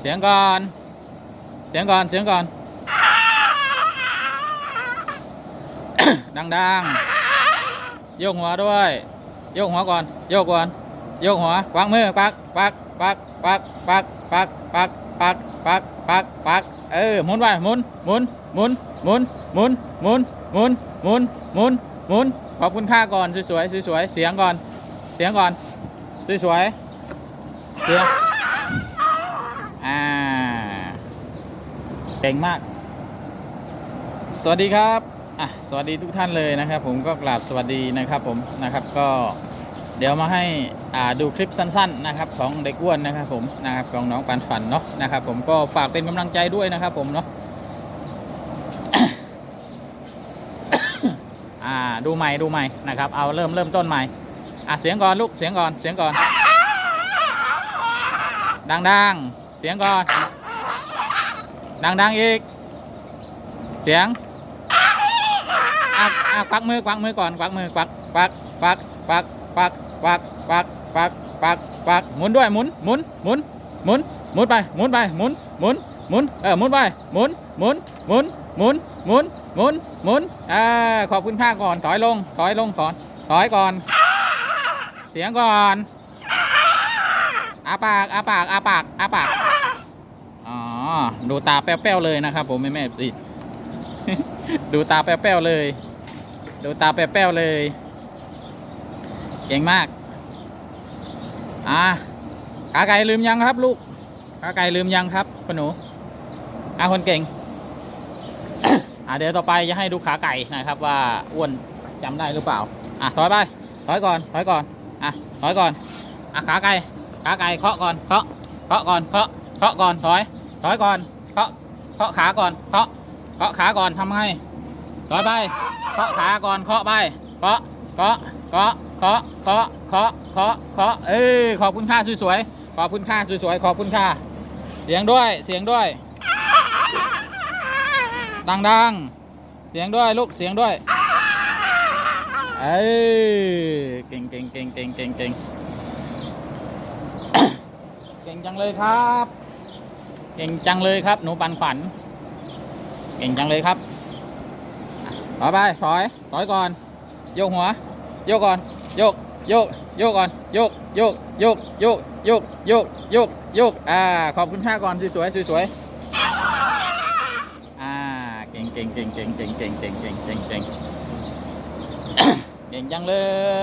เสียงก่อน เสียงก่อน เสียงก่อน ดังๆ โยกหัวด้วย โยกหัวก่อน โยกก่อน โยกหัววางมือ ปัก ปัก ปัก ปัก ปัก ปัก ปัก ปัก ปัก ปัก ปัก เออ หมุนไป หมุน หมุน หมุน หมุน หมุน หมุน หมุน หมุน หมุน หมุน ขอบคุณค่าก่อน สวยๆ สวยๆ เสียงก่อน เสียงก่อน สวยๆ เสียง อ่า เก่งมาก สวัสดีครับอะสวัสดีทุกท่านเลยนะครับ ผมก็กราบสวัสดีนะครับผมนะครับก็เดี๋ยวมาให้อ่าดูคลิปสั้น ๆนะครับ ของเด็กอ้วนนะครับผมนะครับของน้องปันฝันเนาะนะครับผมก็ฝากเป็นกำลังใจด้วยนะครับผมเนาะอ่าดูใหม่ดูใหม่นะครับเอาเริ่มเริ่มต้นใหม่อะเสียงก่อนลูกเสียงก่อนเสียงก่อนดังๆเสียงก่อน ดังๆอีก เสียงอะอะควักมือควักมือก่อนควักมือควักควักควักควักควักควักควักควักควักควักหมุนด้วยหมุนหมุนหมุนหมุนหมุนไปหมุนไปหมุนหมุนหมุนเออหมุนไปหมุนหมุนหมุนหมุนหมุนหมุนหมุนอ่าขอบคุณค่าก่อนถอยลงถอยลงก่อนถอยก่อน เสียงก่อนอาปากอาปากอาปากอาปาก ดูตาแป้วๆเลยนะครับ ผมแม่แม่สิดูตาแป้วๆเลย ดูตาแป้วๆเลย เก่งมาก อะขาไก่ลืมยังครับ ลูกขาไก่ลืมยังครับคุณหนูอะคนเก่งอะเดี๋ยวต่อไปจะให้ดูขาไก่นะครับ ว่าอ้วนจำได้หรือเปล่า อะถอยไปถอยก่อนถอยก่อน อะถอยก่อน อะขาไก่ขาไก่เคาะก่อนเคาะเคาะก่อนเคาะเคาะก่อนถอย ถอยก่อนเคาะเคาะขาก่อนเคาะเคาะขาก่อนทำให้ถอยไปเคาะขาก่อนเคาะไปเคาะเคาะเคาะเคาะเคาะเคาะเคาะเคาะเอ้ยขอบคุณค่าสวยๆขอบคุณค่าสวยๆขอบคุณค่า เสียงด้วยเสียงด้วย ดังๆ เสียงด้วยลูกเสียงด้วยเอ้ยเก่งเก่งเก่งเก่งเก่งเก่งเก่งจังเลยครับ ก่งจังเลยครับ หนูปันขวัญเก่งจังเลยครับต่อไปถอยถอยก่อน โยกหัว โยกก่อน โยก โยก โยกก่อน โยก โยก โยก โยก โยก โยก โยก โยก อ่า ขอบคุณค่าก่อน สวยๆ สวยๆ อ่า เก่งเก่งเก่งเก่งเก่งเก่งเก่งเก่งเก่งเก่งเก่งจังเล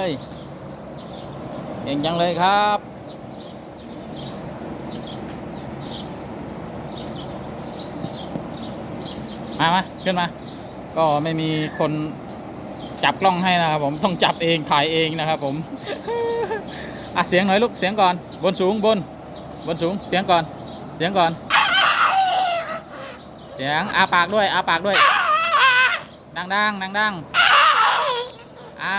ย เก่งจังเลยครับ มามาขึ้นมา ก็ไม่มีคนจับกล้องให้นะครับผมต้องจับเองถ่ายเองนะครับผมอะเสียงหน่อยลูกเสียงก่อน บนสูงบน บนสูงเสียงก่อน เสียงก่อน เสียงอาปากด้วยอาปากด้วย ดังดังดังดังอ้า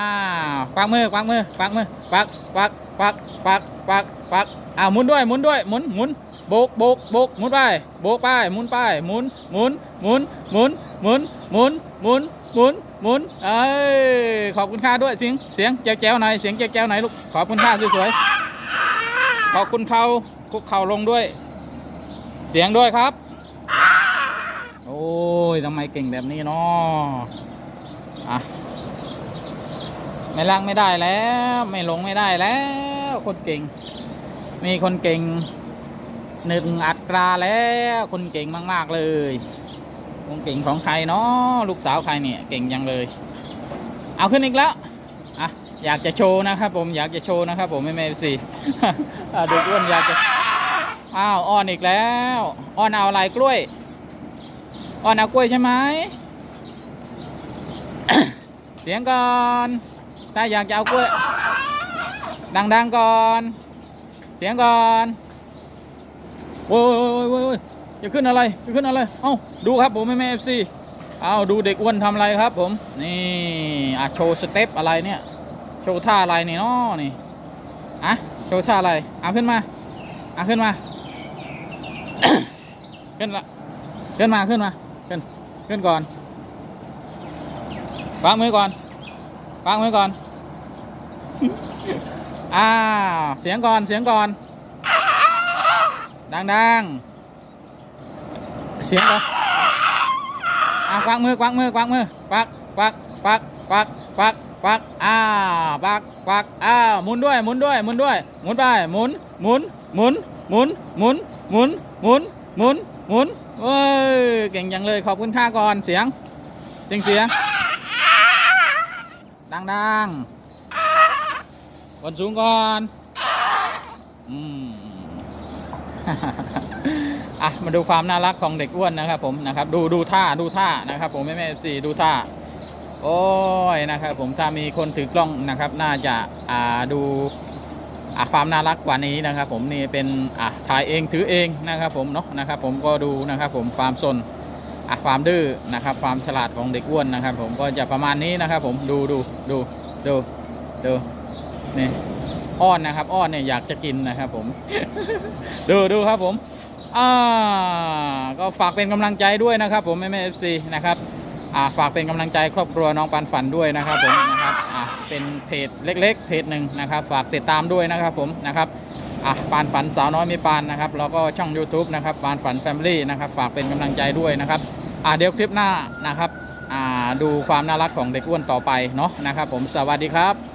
วควักมือควักมือควักมือควักควักควักควักควักควักอ้าวหมุนด้วยหมุนด้วยหมุนหมุน โบกโบกโบกหมุนไปโบกไปหมุนไปหมุนหมุนหมุนหมุนหมุนหมุนหมุนหมุนหมุนเอ้ยขอบคุณค่าด้วยเสียงเสียงแจ๋วๆหน่อยเสียงแจ๋วแจ๋วๆหน่อยลูกขอบคุณค่าสวยๆขอบคุณเขาคุกเข่าลงด้วย เสียงด้วยครับ โอ้ยทำไมเก่งแบบนี้เนาะอะไม่ล่างไม่ได้แล้ว ไม่ลงไม่ได้แล้ว คนเก่ง มีคนเก่ง หนึ่งอัตราแล้วคนเก่งมาก ๆ เลยคนเก่งของใครเนาะลูกสาวใครเนี่ยเก่งยังเลย เอาขึ้นอีกแล้วอะอยากจะโชว์นะครับผมอยากจะโชว์นะครับผมไม่ไม่สิเด็กอ้วนอยากจะอ้าวอ้อนอีกแล้วอ้อนเอาอะไรกล้วยอ่อนเอากล้วยใช่ไหมเสียงก่อนถ้าอยากจะเอากล้วยดังๆก่อน เสียงก่อน โว้ยโว้ยโว้ยโว้ยจะขึ้นอะไรจะขึ้นอะไร เอ้าดูครับผมแม่แม่เอฟซีเอาดูเด็กอ้วนทำอะไรครับผม นี่อะโชว์สเต็ปอะไรเนี่ย โชว์ท่าอะไรนี่น้อนี่อะโชว์ท่าอะไรเอาขึ้นมาเอาขึ้นมา ขึ้นละขึ้นมาขึ้นมาขึ้นขึ้นก่อนวางมือก่อนวางมือก่อน อ้าวเสียงก่อนเสียงก่อน ดังๆเสียงเหรออะควักมือควักมือควักมือควักควักควักควักควักควักอ่าควักควักอ้าวหมุนด้วยหมุนด้วยหมุนด้วยหมุนไปหมุนหมุนหมุนหมุนหมุนหมุนหมุนหมุนหมุนเอ้ยเก่งจังเลยขอบคุณค่าก่อนเสียงเสียงเสียงดังๆบนสูงก่อนอืม อะมาดูความน่ารักของเด็กอ้วนนะครับผมนะครับ ดูดูท่าดูท่านะครับ ผมแม่แม่สี่ดูท่า โอ้ยนะครับ ผมถ้ามีคนถือกล้องนะครับ น่าจะอ่าดูอะความน่ารักกว่านี้นะครับ ผมนี่เป็นอะถ่ายเองถือเองนะครับ ผมเนาะนะครับ ผมก็ดูนะครับ ผมความสนอะความดื้อนะครับ ความฉลาดของเด็กอ้วนนะครับ ผมก็จะประมาณนี้นะครับ ผมดูดูดูดูดูนี่ อ้อนนะครับ อ้อนเนี่ยอยากจะกินนะครับผม ดูดูครับผมอ่าก็ฝากเป็นกำลังใจด้วยนะครับ ผมแม่แม่เอฟซีนะครับอ่าฝากเป็นกำลังใจครอบครัวน้องปันฝันด้วยนะครับผมนะครับอ่าเป็นเพจเล็ก ๆ เพจหนึ่งนะครับ ฝากติดตามด้วยนะครับผมนะครับอะปานฝันสาวน้อยมีปานนะครับแล้วก็ช่อง YouTube นะครับปานฝันแฟมิลี่นะครับฝากเป็นกำลังใจด้วยนะครับอ่าเดี๋ยวคลิปหน้านะครับอ่าดูความน่ารักของเด็กอ้วนต่อไปเนาะนะครับ ผมสวัสดีครับ